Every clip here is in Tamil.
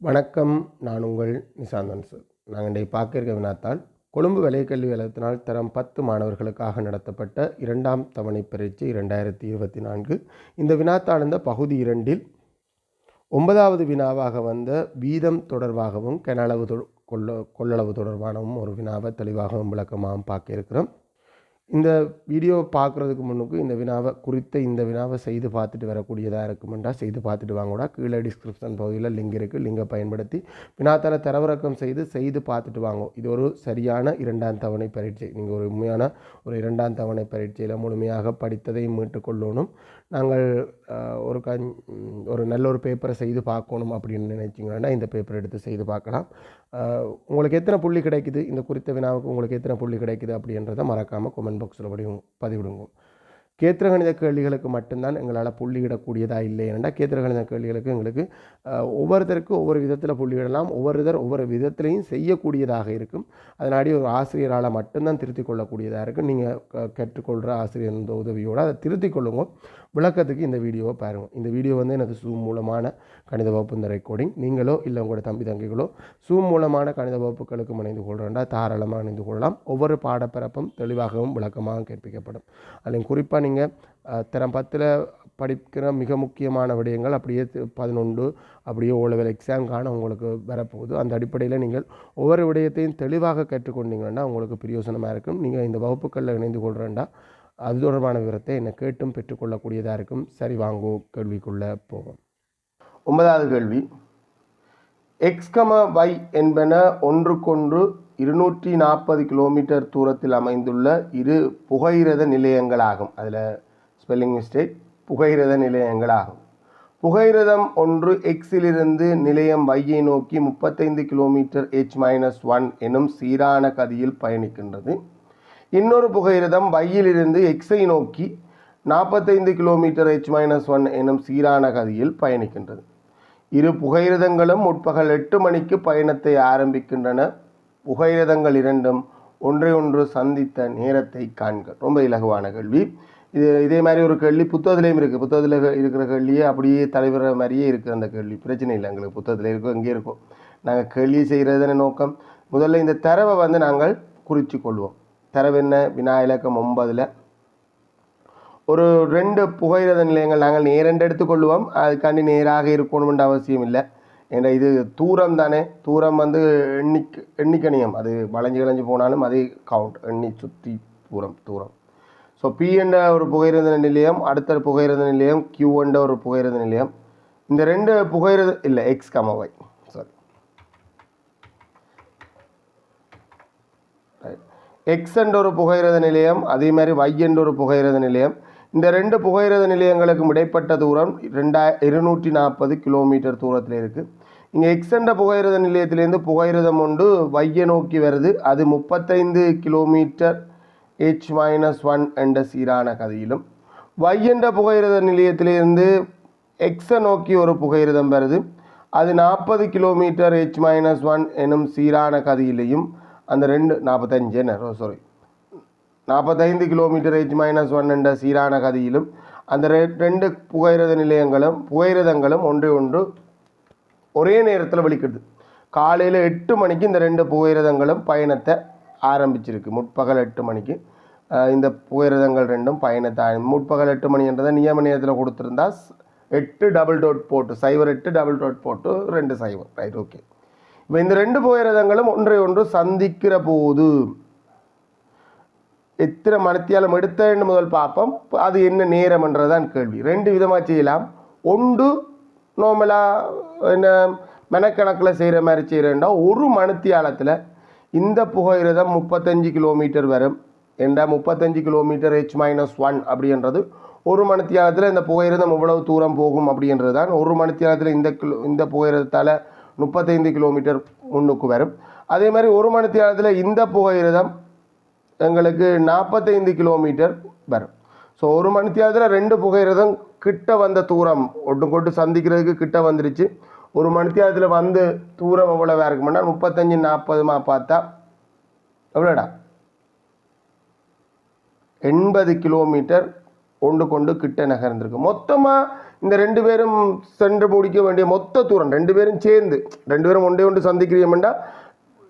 வணக்கம். நான் உங்கள் நிசாந்தன் சார். நாங்கள் இன்றைய பார்க்க இருக்க வினாத்தால் கொழும்பு விலைக்கல்வி வளத்தினால் தரம் பத்து மாணவர்களுக்காக நடத்தப்பட்ட இரண்டாம் தவணை பரீட்சை இரண்டாயிரத்தி இருபத்தி நான்கு. இந்த வினாத்தாள் இந்த பகுதி இரண்டில் ஒன்பதாவது வினாவாக வந்த வீதம் தொடர்பாகவும் கனளவு கொள்ள கொள்ளளவு தொடர்பானவும் ஒரு வினாவை தெளிவாகவும் விளக்கமாகவும் பார்க்க இருக்கிறோம். இந்த வீடியோ பார்க்குறதுக்கு முன்னுக்கு இந்த வினாவை குறித்த இந்த வினாவை செய்து பார்த்துட்டு வரக்கூடியதாக இருக்குமெண்டா செய்து பார்த்துட்டு வாங்கடா. கீழே டிஸ்கிரிப்ஷன் பகுதியில் லிங்க் இருக்குது லிங்கை பயன்படுத்தி வினாத்தால தரவிறக்கம் செய்து செய்து பார்த்துட்டு வாங்க. இது ஒரு சரியான இரண்டாம் தவணை பரீட்சை. நீங்கள் ஒரு உண்மையான ஒரு இரண்டாம் தவணை பரீட்சையில் முழுமையாக படித்ததை மீட்டுக்கொள்ளணும் நாங்கள் ஒரு க ஒரு நல்ல ஒரு பேப்பரை செய்து பார்க்கணும் அப்படின்னு நினைச்சிங்கன்னா இந்த பேப்பர் எடுத்து செய்து பார்க்கலாம். உங்களுக்கு எத்தனை புள்ளி கிடைக்குது? இந்த குறித்த வினாவுக்கு உங்களுக்கு எத்தனை புள்ளி கிடைக்குது அப்படின்றத மறக்காமல் கொமெண்ட் பாக்ஸில் படியும் பதிவிடுங்க. கேத்திரகணித கேள்விகளுக்கு மட்டும்தான் எங்களால் புள்ளியிடக்கூடியதாக இல்லை ஏன்னா கேத்திரகணித கேள்விகளுக்கு எங்களுக்கு ஒவ்வொருத்தருக்கும் ஒவ்வொரு விதத்தில் புள்ளியிடலாம் ஒவ்வொருத்தர் ஒவ்வொரு விதத்துலையும் செய்யக்கூடியதாக இருக்கும். அதனாடி ஒரு ஆசிரியரால் மட்டும்தான் திருத்திக் கொள்ளக்கூடியதாக இருக்கும். நீங்கள் க- கற்றுக்கொள்கிற ஆசிரியர் உதவியோடு அதை திருத்திக் கொள்ளுங்க. விளக்கத்துக்கு இந்த வீடியோவை பாருங்கள் இந்த வீடியோ வந்து எனக்கு சூம் மூலமான கணித வகுப்பு இந்த ரெக்கார்டிங் நீங்களோ இல்லை உங்களோட தம்பி தங்கைகளோ சூம் மூலமான கணித வகுப்புகளுக்கு இணைந்து கொள்கிறேன்டா தாராளமாக இணைந்து கொள்ளலாம். ஒவ்வொரு பாடப்பிறப்பும் தெளிவாகவும் விளக்கமாகவும் கற்பிக்கப்படும் அதில் குறிப்பாக நீங்கள் திறம் பத்தில் படிக்கிற மிக முக்கியமான விடயங்கள் அப்படியே பதினொன்று அப்படியே ஓ எக்ஸாம் காண உங்களுக்கு வரப்போகுது. அந்த அடிப்படையில் நீங்கள் ஒவ்வொரு விடயத்தையும் தெளிவாக கற்றுக்கொண்டீங்கன்னா உங்களுக்கு பிரயோசனமாக இருக்கும். நீங்கள் இந்த வகுப்புகளில் இணைந்து கொள்கிறேன்டா அது தொடர்பான விவரத்தை என்னை கேட்டும் பெற்றுக்கொள்ளக்கூடியதாக இருக்கும். சரி வாங்கோ கேள்விக்குள்ளே போவோம். ஒன்பதாவது கேள்வி. எக்ஸ்கம வை என்பன ஒன்றுக்கொன்று இருநூற்றி நாற்பது கிலோமீட்டர் தூரத்தில் அமைந்துள்ள இரு புகையிரத நிலையங்களாகும். அதில் ஸ்பெல்லிங் மிஸ்டேக் புகையிரத நிலையங்களாகும். புகையிரதம் ஒன்று எக்ஸிலிருந்து நிலையம் வையை நோக்கி முப்பத்தைந்து கிலோமீட்டர் எச் மைனஸ் ஒன் எனும் சீரான கதியில் பயணிக்கின்றது. இன்னொரு புகையிரதம் வையிலிருந்து எக்ஸை நோக்கி நாற்பத்தைந்து கிலோமீட்டர் எச் மைனஸ் ஒன் எனும் சீரான கதியில் பயணிக்கின்றது. இரு புகையிரதங்களும் முற்பகல் எட்டு மணிக்கு பயணத்தை ஆரம்பிக்கின்றன. புகையிரதங்கள் இரண்டும் ஒன்றை ஒன்று சந்தித்த நேரத்தை காண்க. ரொம்ப இலகுவான கேள்வி. இது இதே மாதிரி ஒரு கேள்வி புத்தகத்திலையும் இருக்குது புத்தகத்தில் இருக்கிற கேள்வியே அப்படியே தலைவர் மாதிரியே இருக்குது அந்த கேள்வி. பிரச்சனை இல்லை எங்களுக்கு புத்தகத்தில் இருக்கும் இங்கே இருக்கும். நாங்கள் கேள்வி செய்கிறதுன நோக்கம். முதல்ல இந்த தரவை வந்து நாங்கள் குறித்து கொள்வோம். தரவென்ன என்ன வினா இலக்கம் ஒன்பதில். ஒரு ரெண்டு புகையிரத நிலையங்கள் நாங்கள் நேரண்டு எடுத்துக்கொள்வோம் அதுக்காண்டி நேராக இருக்கணும்ன்ற அவசியம் இல்லை ஏன்னா இது தூரம் தானே. தூரம் வந்து எண்ணிக் எண்ணிக்கணியம். அது வளைஞ்சு கிளைஞ்சு போனாலும் அதே கவுண்ட் எண்ணி சுற்றி தூரம் தூரம். ஸோ பி என்ற ஒரு புகையிரத நிலையம் அடுத்த புகையிரத நிலையம் கியூ என்ற ஒரு புகையிரத நிலையம். இந்த ரெண்டு புகையிரத இல்லை எக்ஸ் கமவை எக்ஸ் என்ற ஒரு புகையிரத நிலையம் அதே மாதிரி y என்ற ஒரு புகையிரத நிலையம். இந்த ரெண்டு புகையிரத நிலையங்களுக்கும் இடைப்பட்ட தூரம் ரெண்டா இருநூற்றி நாற்பது கிலோமீட்டர் தூரத்தில் இருக்குது இங்கே எக்ஸ் என்ற புகையிரத நிலையத்திலேருந்து புகையிரதம் ஒன்று வையை நோக்கி வருது. அது முப்பத்தைந்து கிலோமீட்டர் ஹெச் மைனஸ் ஒன் என்ற சீரான கதையிலும் வை என்ற புகையிரத நிலையத்திலேருந்து எக்ஸை நோக்கி ஒரு புகையிரதம் வருது. அது நாற்பது கிலோமீட்டர் ஹெச் மைனஸ் ஒன் எனும் சீரான கதியிலையும் அந்த ரெண்டு நாற்பத்தஞ்சு என்ன? சாரி நாற்பத்தைந்து கிலோமீட்டர் ஹெச் மைனஸ் ஒன் என்ற சீரான கதியிலும் அந்த ரெ- ரெண்டு புகையிரத நிலையங்களும் புகையிரதங்களும் ஒன்று ஒன்று ஒரே நேரத்தில் வெளிக்கிடுது. காலையில் எட்டு மணிக்கு இந்த ரெண்டு புகையிரதங்களும் பயணத்தை ஆரம்பிச்சிருக்கு. முற்பகல் எட்டு மணிக்கு இந்த புகையிரதங்கள் ரெண்டும் பயணத்தை முற்பகல் எட்டு மணின்றதை நியம நேரத்தில் கொடுத்துருந்தா எட்டு டபுள் டோட் போட்டு சைபர் எட்டு டபுள் டோட் போட்டு ரெண்டு சைவர் ரைட் ஓகே இப்போ இந்த ரெண்டு புகையிரதங்களும் ஒன்றை ஒன்று சந்திக்கிற போது எத்தனை மனத்தியாலம் எடுத்தேன்னு முதல் பார்ப்போம் அது என்ன நேரம்ன்றதான் கேள்வி. ரெண்டு விதமாக செய்யலாம். ஒன்று நார்மலாக என்ன மெனக்கணக்கில் செய்கிற மாதிரி செய்கிறேன்டா ஒரு மணித்தியாலத்தில் இந்த புகையிரதம் முப்பத்தஞ்சு கிலோமீட்டர் வரும். என்ற முப்பத்தஞ்சு கிலோமீட்டர் ஹெச் மைனஸ் ஒன் அப்படின்றது? ஒரு மணித்தியாலத்தில் இந்த புகையிரதம் இவ்வளவு தூரம் போகும் அப்படின்றது தான் ஒரு மணித்தியாலத்தில் இந்த கிலோ இந்த புகையிரதத்தால் முப்பத்தைந்து கிலோமீட்டர் முன்னுக்கு வரும். அதே மாதிரி ஒரு மணித்தியாலத்தில் இந்த புகையிரதம் எங்களுக்கு நாற்பத்தைந்து கிலோமீட்டர் வரும். ஸோ ஒரு மணி தியாலத்தில் ரெண்டு புகையிரதம் கிட்ட வந்த தூரம் ஒட்டு கொட்டு சந்திக்கிறதுக்கு கிட்ட வந்துருச்சு. ஒரு மணி தியாலத்தில் வந்து தூரம் எவ்வளோ இருக்குமெண்டா முப்பத்தஞ்சு நாற்பதுமா பார்த்தா எவ்வளோடா? எண்பது கிலோமீட்டர் ஒன்று கொண்டு கிட்ட நகர்ந்திருக்கு. மொத்தமாக இந்த ரெண்டு பேரும் சென்று முடிக்க வேண்டிய மொத்த தூரம் ரெண்டு பேரும் சேர்ந்து ரெண்டு பேரும் ஒன்றே ஒன்று சந்திக்கிறீங்கண்டா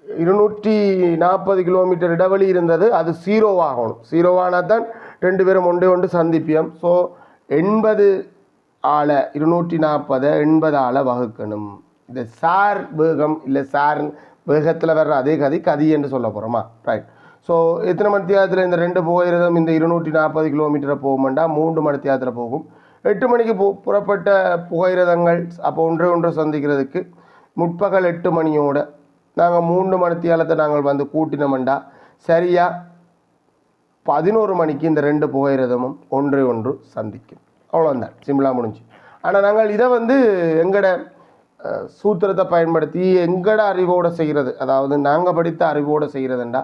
இருநூற்றி நாற்பது கிலோமீட்டர் இடைவெளி இருந்தது அது ஜீரோவாகணும் ஜீரோவானா தான் ரெண்டு பேரும் ஒன்றே ஒன்று சந்திப்பியம் ஸோ எண்பது ஆளை இருநூற்றி நாற்பதை எண்பது ஆளை வகுக்கணும். இந்த சார் வேகம் இல்லை சார் வேகத்தில் வர்ற அதே கதி கதி என்று சொல்ல போகிறோமா ரைட் ஸோ எத்தனை மணி தியாகத்தில் இந்த ரெண்டு போகிறதும் இந்த இருநூற்றி நாற்பது கிலோமீட்டரை போகுமெண்டா மூன்று மணி தியாகத்தில் போகும். எட்டு மணிக்கு பு புறப்பட்ட புகையிரதங்கள் அப்போ ஒன்றை ஒன்று சந்திக்கிறதுக்கு. முற்பகல் எட்டு மணியோட நாங்கள் மூன்று மணித்தியாலத்தை நாங்கள் வந்து கூட்டினோம்டா. சரியாக பதினோரு மணிக்கு இந்த ரெண்டு புகையிரதமும் ஒன்றை ஒன்று சந்திக்கும். அவ்வளோந்தான் சிம்லா முடிஞ்சு. ஆனால் நாங்கள் இதை வந்து எங்கட சூத்திரத்தை பயன்படுத்தி எங்கட அறிவோடு செய்கிறது அதாவது நாங்கள் படித்த அறிவோடு செய்கிறதுண்டா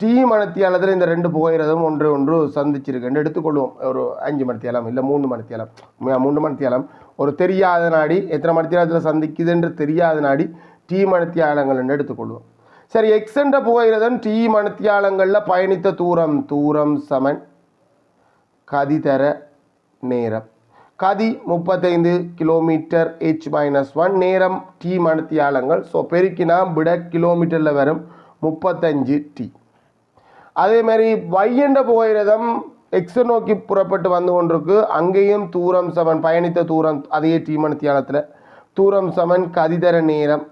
டீ மணத்தியாலத்தில் இந்த ரெண்டு புகையிரதம் ஒன்று ஒன்று சந்திச்சிருக்குன்னு எடுத்துக்கொள்வோம். ஒரு அஞ்சு மணித்தியாலம் இல்லை மூணு மணித்தியாலம். மூணு மணித்தியாலம். ஒரு தெரியாத நாடி எத்தனை மணித்தியாலத்தில் சந்திக்குதுன்ற தெரியாத நாடி டீ மணத்தியாலங்கள் எடுத்துக்கொள்வோம். சரி எக்ஸென்ற புகையிரதம் டீ மணத்தியாலங்களில் பயணித்த தூரம் தூரம் சமன் கதி தர நேரம். கதி முப்பத்தைந்து கிலோமீட்டர் ஹெச் மைனஸ் ஒன் நேரம் டி மணத்தியாலங்கள். ஸோ பெருக்கினா விட கிலோமீட்டரில் வரும் முப்பத்தஞ்சு டி. அதே மாதிரி வையண்ட புகையிரதம் எக்ஸ் நோக்கி புறப்பட்டு வந்து கொண்டிருக்கு. அங்கேயும் தூரம் சமன் பயணித்த தூரம் அதே தீமன தியானத்தில். தூரம் சமன் கதிதர நேரம்.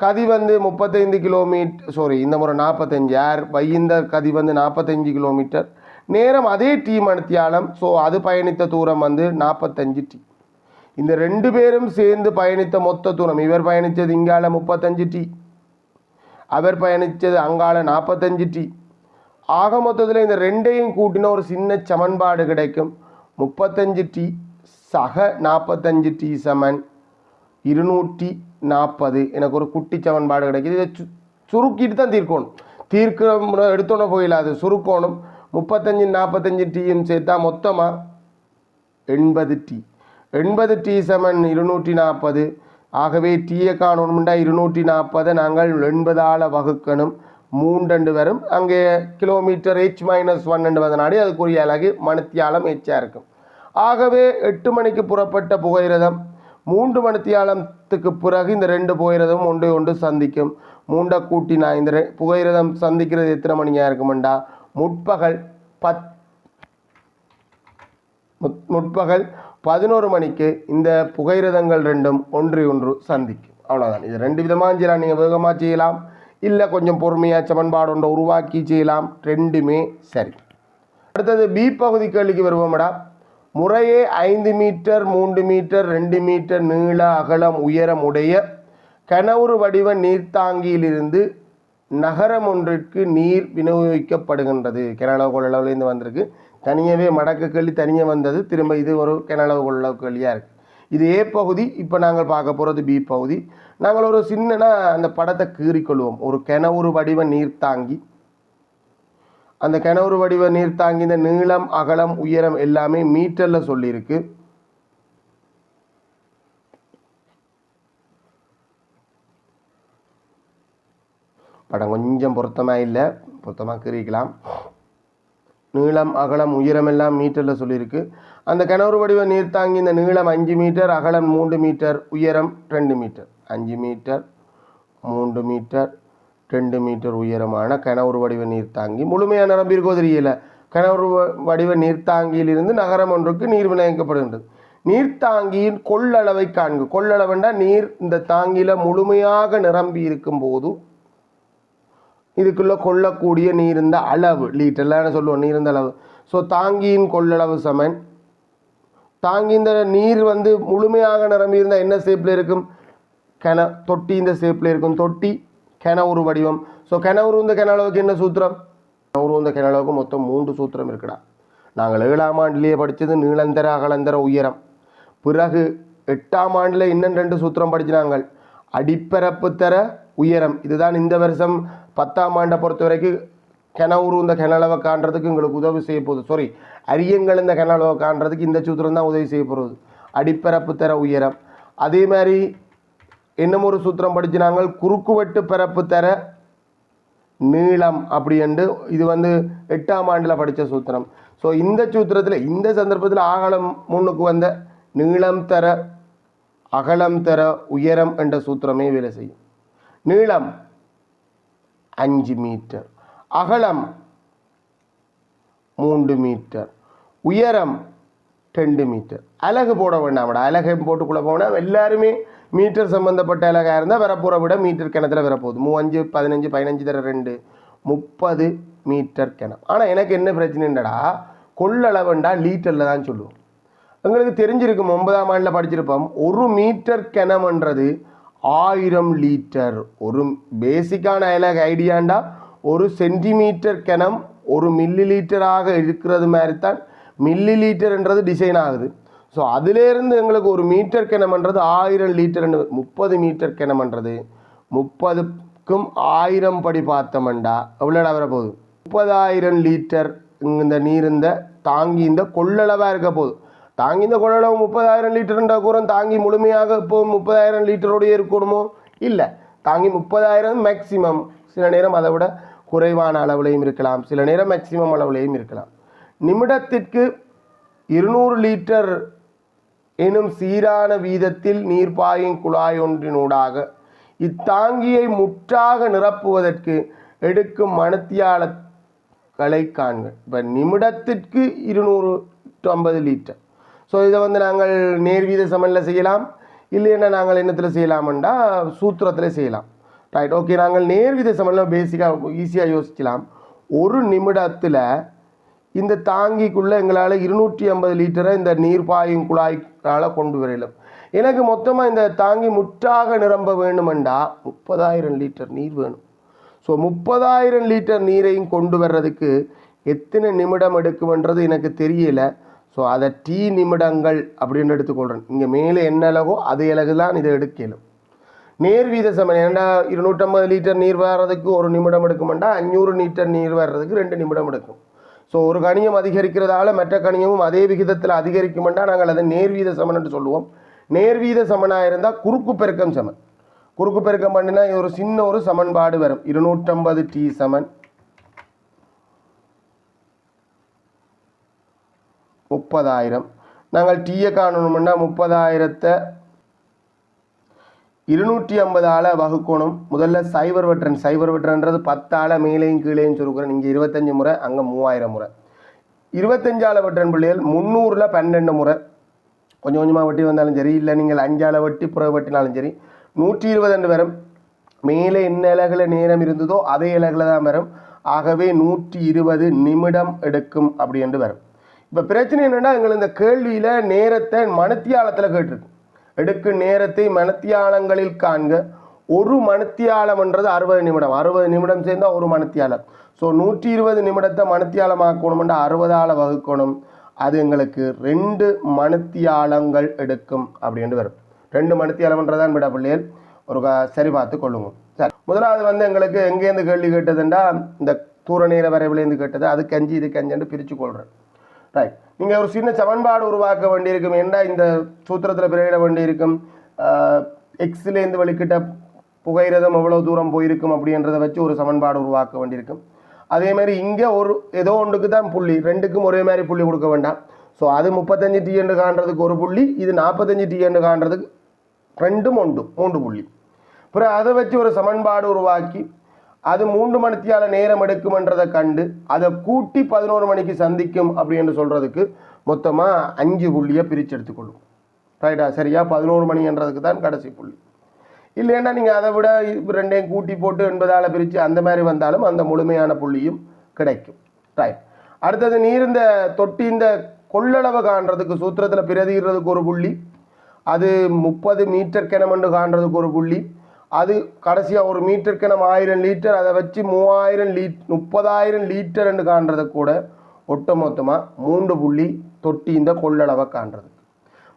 கதி வந்து முப்பத்தைந்து கிலோமீட்டர் சாரி இந்த முறை நாற்பத்தஞ்சு. ஏர் வையந்த கதி வந்து நாற்பத்தஞ்சு கிலோமீட்டர் நேரம் அதே டீம் மணித்தியாலம் ஸோ அது பயணித்த தூரம் வந்து நாற்பத்தஞ்சு டி இந்த ரெண்டு பேரும் சேர்ந்து பயணித்த மொத்த தூரம். இவர் பயணித்தது இங்கால முப்பத்தஞ்சு டி அவர் பயணித்தது அங்கால நாற்பத்தஞ்சு டி ஆக மொத்தத்தில் இந்த ரெண்டையும் கூட்டின ஒரு சின்ன சமன்பாடு கிடைக்கும். முப்பத்தஞ்சு டி சக நாற்பத்தஞ்சு டி சமன் இருநூற்றி நாற்பது. எனக்கு ஒரு குட்டி சமன்பாடு கிடைக்குது. இதை சு சுருக்கிட்டு தான் தீர்க்கணும். தீர்க்க எடுத்தோன்னே போயிடல அது சுருக்கணும். முப்பத்தஞ்சு நாற்பத்தஞ்சு டீயும் சேர்த்தா மொத்தமாக எண்பது டி எண்பது டி சமன் இருநூற்றி நாற்பது. ஆகவே டீயை காணணும்டா. இருநூற்றி நாற்பதை நாங்கள் எண்பதால் வகுக்கணும். மூன்றண்டு வரும். அங்கே கிலோமீட்டர் ஹெச் மைனஸ் ஒன் வந்தனாடி அதுக்குரிய அழகு மணித்தியாலம் ஹெச்சாக இருக்கும். ஆகவே எட்டு மணிக்கு புறப்பட்ட புகையிரதம் மூன்று மணித்தியாலத்துக்கு பிறகு இந்த ரெண்டு புகையிரதம் ஒன்று ஒன்று சந்திக்கும். மூண்டை கூட்டினா இந்த புகையிரதம் சந்திக்கிறது எத்தனை மணியாக இருக்குமெண்டா? முற்பகல் பத் முற்பகல் பதினோரு மணிக்கு இந்த புகையிரதங்கள் ரெண்டும் ஒன்று ஒன்று சந்திக்கும். அவ்வளோதான் இது ரெண்டு விதமாக செய்யலாம். நீங்கள் வேகமாக செய்யலாம். இல்லை கொஞ்சம் பொறுமையாக சமன்பாடு ஒன்றை உருவாக்கி செய்யலாம் ரெண்டுமே சரி அடுத்தது பி பகுதி கேள்விக்கு வருவோம்டா முறையே ஐந்து மீட்டர் மூன்று மீட்டர் ரெண்டு மீட்டர் நீள அகலம் உயரம் உடைய கனவுறு வடிவ நீர்த்தாங்கியிலிருந்து நகரம் ஒன்றிற்கு நீர் விநியோகிக்கப்படுகின்றது கனளவு கொள்ளளவுலேருந்து வந்திருக்கு தனியாகவே மடக்கு கேள்வி தனியாக வந்தது திரும்ப இது ஒரு கனளவு கொள்ளளவு கேள்வியாக இருக்குது இது ஏ பகுதி இப்போ நாங்கள் பார்க்க போகிறது பி பகுதி. நாங்கள் ஒரு சின்னனா அந்த படத்தை கீறிக்கொள்வோம். ஒரு கிணவுறு வடிவ நீர்த்தாங்கி. அந்த கிணறு வடிவ நீர்த்தாங்கி இந்த நீளம் அகலம் உயரம் எல்லாமே மீட்டரில் சொல்லியிருக்கு. படம் கொஞ்சம் பொருத்தமாக இல்லை பொருத்தமாக கீறிக்கலாம். நீளம் அகலம் உயரமெல்லாம் மீட்டரில் சொல்லியிருக்கு. அந்த கிணறு வடிவ நீர்த்தாங்கி இந்த நீளம் அஞ்சு மீட்டர் அகலம் மூன்று மீட்டர் உயரம் ரெண்டு மீட்டர் அஞ்சு மீட்டர் மூன்று மீட்டர் ரெண்டு மீட்டர் உயரமான கிணறு வடிவ நீர்த்தாங்கி முழுமையாக நிரம்பியிருக்கோ தெரியல கிணறு வ- வடிவ நீர்த்தாங்கியிலிருந்து நகரம் ஒன்றுக்கு நீர் விநியோகிக்கப்படுகின்றது. நீர்த்தாங்கியின் கொள்ளளவை காண்கு. கொள்ளளவுண்டா நீர் இந்த தாங்கியில் முழுமையாக நிரம்பி இருக்கும்போது இதுக்குள்ளே கொள்ளக்கூடிய நீர்ந்த அளவு லீட்டர்லாம் சொல்லுவோம்? நீர்ந்த அளவு. ஸோ தாங்கியின் கொள்ளளவு சமன். தாங்கி இந்த நீர் வந்து முழுமையாக நிரம்பி இருந்தால் என்ன ஷேப்பில் இருக்கும்? கென தொட்டி இந்த ஷேப்பில் இருக்கும். தொட்டி கெனவுரு வடிவம். ஸோ கெனவுரு இந்த கெனளவுக்கு என்ன சூத்திரம்? கெனவுரு இந்த கெனளவுக்கு மொத்தம் மூன்று சூத்திரம் இருக்குடா. நாங்கள் ஏழாம் ஆண்டுலேயே படித்தது நீளந்தர அகலந்தர உயரம். பிறகு எட்டாம் ஆண்டில் இன்னும் ரெண்டு சூத்திரம் படிச்சினாங்க அடிப்பரப்பு தர உயரம். இதுதான் இந்த வருஷம் பத்தாம் ஆண்டை பொறுத்த வரைக்கும் கிணவுரு இந்த கிணளவை காண்றதுக்கு எங்களுக்கு உதவி செய்ய போகுது. சாரி அரியங்கள் இந்த கிணளவை காண்றதுக்கு இந்த சூத்திரம் தான் உதவி செய்ய போகிறது அடிப்பரப்பு தர உயரம். அதே மாதிரி இன்னும் ஒரு சூத்திரம் படிச்சினாங்கள் குறுக்குவெட்டு பிறப்பு தர நீளம் அப்படின்ட்டு இது வந்து எட்டாம் ஆண்டில் படித்த சூத்திரம். ஸோ இந்த சூத்திரத்தில் இந்த சந்தர்ப்பத்தில் ஆகலம் முன்னுக்கு வந்த நீளம் தர அகலம் தர உயரம் என்ற சூத்திரமே வேலை செய்யும். நீளம் அஞ்சு மீட்டர். அகலம் மூன்று மீட்டர். உயரம் ரெண்டு மீட்டர். அலகு போட வேண்டாம் அலகை போட்டுக்குள்ளே போனால் எல்லாருமே மீட்டர் சம்மந்தப்பட்ட அலகாக இருந்தால் வரப்போகிற விட மீட்டர் கிணத்துல வரப்போகுது. மூவஞ்சு பதினஞ்சு பதினஞ்சு தர ரெண்டு. முப்பது மீட்டர் கிணம். ஆனால் எனக்கு என்ன பிரச்சனைண்டடா கொள்ளளவுண்டா லீட்டரில் தான் சொல்லுவோம். எங்களுக்கு தெரிஞ்சிருக்கும். ஒன்பதாம் ஆண்டில் படிச்சிருப்போம். ஒரு மீட்டர் கிணம்ன்றது ஆயிரம் லிட்டர் ஒரு பேசிக்கான எனக்கு ஐடியாண்டா ஒரு சென்டிமீட்டர் கிணம் ஒரு மில்லி லீட்டராக இருக்கிறது மாதிரி தான் மில்லி லீட்டர்ன்றது டிசைன் ஆகுது. ஸோ அதிலேருந்து எங்களுக்கு ஒரு மீட்டர் கிணம்ன்றது ஆயிரம் லிட்டர் முப்பது மீட்டர் கிணம்ன்றது. முப்பதுக்கும் ஆயிரம் படி பார்த்தோம்டா எவ்வளோடா வரப்போகுது? முப்பதாயிரம் லிட்டர் இந்த நீர் இந்த தாங்கி இந்த கொள்ளளவாக இருக்க போகுது. தாங்கி இந்த கொள்ளளவு முப்பதாயிரம் லிட்டர்ன்ற கூறம் தாங்கி முழுமையாக இப்போ முப்பதாயிரம் லிட்டரோடய இருக்கணுமோ இல்லை. தாங்கி முப்பதாயிரம் மேக்சிமம் சில நேரம் அதை விட குறைவான அளவுலையும் இருக்கலாம். சில நேரம் மேக்சிமம் அளவுலையும் இருக்கலாம். நிமிடத்திற்கு இருநூறு லிட்டர் எனும் சீரான வீதத்தில் நீர் பாயும் குழாய் ஒன்றினூடாக இத்தாங்கியை முற்றாக நிரப்புவதற்கு எடுக்கும் மணத்தியாளங்களை காண்க இப்போ நிமிடத்திற்கு இருநூறு டு ஐம்பது லிட்டர் ஸோ இதை வந்து நாங்கள் நேர்வீத சமனில் செய்யலாம். இல்லைன்னா நாங்கள் என்னத்தில் செய்யலாம்டா சூத்திரத்தில் செய்யலாம். ரைட் ஓகே நாங்கள் நேர்வித சமனில் பேசிக்காக ஈஸியாக யோசிக்கலாம். ஒரு நிமிடத்தில் இந்த தாங்கிக்குள்ளே எங்களால் இருநூற்றி ஐம்பது லிட்டரை இந்த நீர் பாயும் குழாய்க்கால் கொண்டு வரையிலும். எனக்கு மொத்தமாக இந்த தாங்கி முற்றாக நிரம்ப வேண்டுமெண்டா முப்பதாயிரம் லிட்டர் நீர் வேணும். ஸோ முப்பதாயிரம் லிட்டர் நீரையும் கொண்டு வர்றதுக்கு எத்தனை நிமிடம் எடுக்கும்ன்றது எனக்கு தெரியலை. ஸோ அதை டீ நிமிடங்கள் அப்படின்னு எடுத்துக்கொள்கிறேன் இங்கே மேலே என்ன அழகோ அது அழகு தான் இதை எடுக்கலும். நேர்வீத சமன் ஏன்னா இருநூற்றம்பது லிட்டர் நீர் வர்றதுக்கு ஒரு நிமிடம் எடுக்குமெண்டா அஞ்சூறு லிட்டர் நீர் வர்றதுக்கு ரெண்டு நிமிடம் எடுக்கும். ஸோ ஒரு கணியம் அதிகரிக்கிறதால மற்ற கணியமும் அதே விகிதத்தில் அதிகரிக்குமெண்டா நாங்கள் அதை நேர்வீத சமன் சொல்லுவோம். நேர்வீத சமனாக இருந்தால் குறுக்கு பெருக்கம் சமன். குறுக்கு பெருக்கம் பண்ணினா ஒரு சின்ன ஒரு சமன்பாடு வரும். இருநூற்றம்பது டி சமன். முப்பதாயிரம். நாங்கள் டீயை காணணும்னா முப்பதாயிரத்தை இருநூற்றி ஐம்பது வகுக்கணும். முதல்ல சைபர் வெட்ரன் சைபர் வெட்ரன்றது பத்து மேலேயும் கீழேயும் சொல்லுக்கிறேன் இங்கே இருபத்தஞ்சி முறை அங்கே மூவாயிரம் முறை. இருபத்தஞ்சால வெட்டன் பிள்ளைகள் முந்நூறில் பன்னெண்டு முறை. கொஞ்சம் கொஞ்சமாக வட்டி வந்தாலும் சரி இல்லை நீங்கள் அஞ்சால வட்டி புற வெட்டினாலும் சரி நூற்றி இருபது வரும். மேலே என்ன இலகில் நேரம் இருந்ததோ அதே இலகில் தான் வரும். ஆகவே நூற்றி இருபது நிமிடம் எடுக்கும் அப்படி என்று வரும். இப்போ பிரச்சனை என்னென்னா எங்களுக்கு இந்த கேள்வியில் நேரத்தை மணத்தியாலத்தில் கேட்டிருக்கு. எடுக்கு நேரத்தை மனத்தியாலங்களில் காண்க. ஒரு மனத்தியாலம்ன்றது அறுபது நிமிடம். அறுபது நிமிடம் சேர்ந்தால் ஒரு மனத்தியாலம் ஸோ நூற்றி இருபது நிமிடத்தை மணத்தியாலமாக்கணும்னா அறுபதால் வகுக்கணும். அது எங்களுக்கு ரெண்டு மனத்தியாலங்கள் எடுக்கும் அப்படின்ட்டு வரும். ரெண்டு மனத்தியாலம்ன்றதான் விட பிள்ளைகள். ஒரு சரி பார்த்து கொள்ளுங்க. சார். முதலாவது வந்து எங்களுக்கு எங்கேருந்து கேள்வி கேட்டதுண்டா இந்த தூர நேர வரைவிலேருந்து கேட்டது. அது கஞ்சி இது கஞ்சின்னு பிரித்து கொள்கிறேன் ரைட் நீங்கள் ஒரு சின்ன சமன்பாடு உருவாக்க வேண்டியிருக்கும். ஏன்டா இந்த சூத்திரத்தில் பிறகிட வேண்டியிருக்கும்? எக்ஸ்லேருந்து வெளிக்கிட்ட புகையிரதம் எவ்வளோ தூரம் போயிருக்கும் அப்படின்றத வச்சு ஒரு சமன்பாடு உருவாக்க வேண்டியிருக்கும். அதே மாதிரி இங்கே ஒரு ஏதோ ஒன்றுக்கு தான் புள்ளி. ரெண்டுக்கும் ஒரே மாதிரி புள்ளி கொடுக்க வேண்டாம். ஸோ அது முப்பத்தஞ்சு டி என்று காண்றதுக்கு ஒரு புள்ளி இது நாற்பத்தஞ்சு டி என்று காண்றதுக்கு ரெண்டும் ஒன்று மூன்று புள்ளி. அப்புறம் அதை வச்சு ஒரு சமன்பாடு உருவாக்கி அது மூன்று மணித்தியால நேரம் எடுக்கும்ன்றதை கண்டு அதை கூட்டி பதினோரு மணிக்கு சந்திக்கும் அப்படின்னு சொல்கிறதுக்கு மொத்தமாக அஞ்சு புள்ளியை பிரித்து எடுத்துக்கொள்ளும். ரைட்டா சரியா? பதினோரு மணின்றதுக்கு தான் கடைசி புள்ளி. இல்லைன்னா நீங்கள் அதை விட ரெண்டையும் கூட்டி போட்டு என்பதால் பிரித்து அந்த மாதிரி வந்தாலும் அந்த முழுமையான புள்ளியும் கிடைக்கும். ரைட் அடுத்தது நீர் இந்த தொட்டி இந்த கொள்ளளவு காண்றதுக்கு சூத்திரத்தில் பிரதிகிறதுக்கு ஒரு புள்ளி. அது முப்பது மீட்டர் கிணமண்டு காண்றதுக்கு ஒரு புள்ளி. அது கடைசியாக ஒரு மீட்டருக்கு நம்ம ஆயிரம் லிட்டர் அதை வச்சு மூவாயிரம் லீட் முப்பதாயிரம் லிட்டர்னு காண்றதை கூட ஒட்டு மொத்தமாக மூன்று புள்ளி தொட்டி இந்த கொள்ளளவை காண்றது.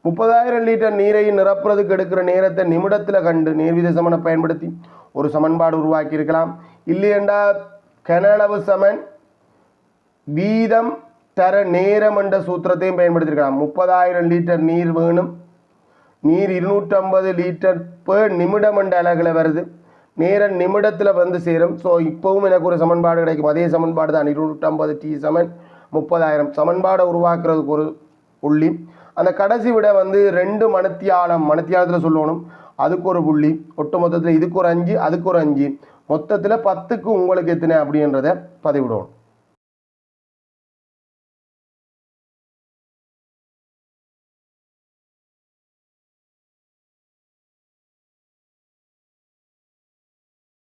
முப்பதாயிரம் லிட்டர் நீரையும் நிரப்புறதுக்கு எடுக்கிற நேரத்தை நிமிடத்தில் கண்டு நேர்வித சமனை பயன்படுத்தி ஒரு சமன்பாடு உருவாக்கி இருக்கலாம் இல்லையண்டா கனளவு சமன் வீதம் தர நேரம் என்ற சூத்திரத்தையும் பயன்படுத்தியிருக்கலாம். முப்பதாயிரம் லிட்டர் நீர் வேணும். நீர் இருநூற்றம்பது லிட்டர் பேர் நிமிடம் என்ற அலகில் வருது. நேரம் நிமிடத்தில் வந்து சேரும். ஸோ இப்போவும் எனக்கு ஒரு சமன்பாடு கிடைக்கும். அதே சமன்பாடு தான். இருநூற்றம்பது டி சமன் முப்பதாயிரம். சமன்பாடை உருவாக்குறதுக்கு ஒரு புள்ளி. அந்த கடைசி விட வந்து ரெண்டு மணத்தியாலம். மணத்தியாலத்தில் சொல்லணும். அதுக்கு ஒரு புள்ளி. ஒட்டு மொத்தத்தில் இதுக்கு ஒரு அஞ்சு அதுக்கு ஒரு அஞ்சு. மொத்தத்தில் பத்துக்கு உங்களுக்கு எத்தனை அப்படின்றத பதிவிடணும்